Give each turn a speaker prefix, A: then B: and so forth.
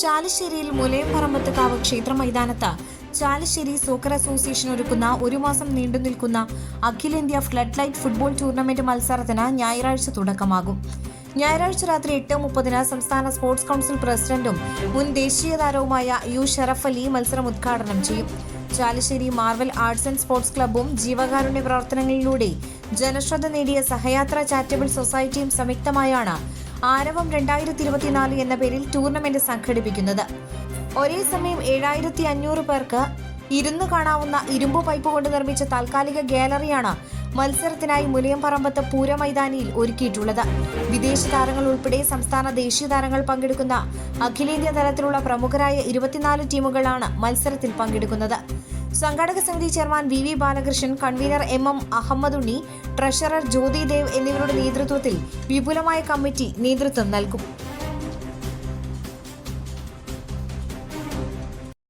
A: ചാലിശ്ശേരിയിൽ മുലയംപറമ്പത്തുകാവ് ക്ഷേത്ര മൈതാനത്ത് Chalissery soccer association ഒരുക്കുന്ന ഒരു മാസം നീണ്ടു നിൽക്കുന്ന അഖിലേന്ത്യാ ഫ്ലഡ് ലൈറ്റ് ഫുട്ബോൾ ടൂർണമെന്റ് മത്സരത്തിന് ഞായറാഴ്ച തുടക്കമാകും. ഞായറാഴ്ച രാത്രി എട്ട് മുപ്പതിന് സംസ്ഥാന സ്പോർട്സ് കൗൺസിൽ പ്രസിഡന്റും മുൻ ദേശീയ താരവുമായ യു ഷറഫ് അലി മത്സരം ഉദ്ഘാടനം ചെയ്യും. Chalissery Marvel arts and sports ക്ലബ്ബും ജീവകാരുണ്യ പ്രവർത്തനങ്ങളിലൂടെ ജനശ്രദ്ധ നേടിയ സഹയാത്ര ചാരിറ്റബിൾ സൊസൈറ്റിയും സംയുക്തമായാണ് ആരവം രണ്ടായിരത്തി ഇരുപത്തിനാല് എന്ന പേരിൽ ടൂർണമെന്റ് സംഘടിപ്പിക്കുന്നത്. ഒരേ സമയം ഏഴായിരത്തി അഞ്ഞൂറ് പേർക്ക് ഇരുന്ന് കാണാവുന്ന ഇരുമ്പു പൈപ്പ് കൊണ്ട് നിർമ്മിച്ച താൽക്കാലിക ഗാലറിയാണ് മത്സരത്തിനായി മുലയംപറമ്പത്ത് പൂരമൈതാനിയിൽ ഒരുക്കിയിട്ടുള്ളത്. വിദേശ താരങ്ങൾ ഉൾപ്പെടെ സംസ്ഥാന ദേശീയ താരങ്ങൾ പങ്കെടുക്കുന്ന അഖിലേന്ത്യാ തലത്തിലുള്ള പ്രമുഖരായ ഇരുപത്തിനാല് ടീമുകളാണ് മത്സരത്തിൽ പങ്കെടുക്കുന്നത്. സംഘാടക സമിതി chairman V V Balakrishnan convener M M Ahmed Unni treasurer Jyothi Dev എന്നിവരുടെ നേതൃത്വത്തിൽ വിപുലമായ കമ്മിറ്റി നേതൃത്വം നൽകും.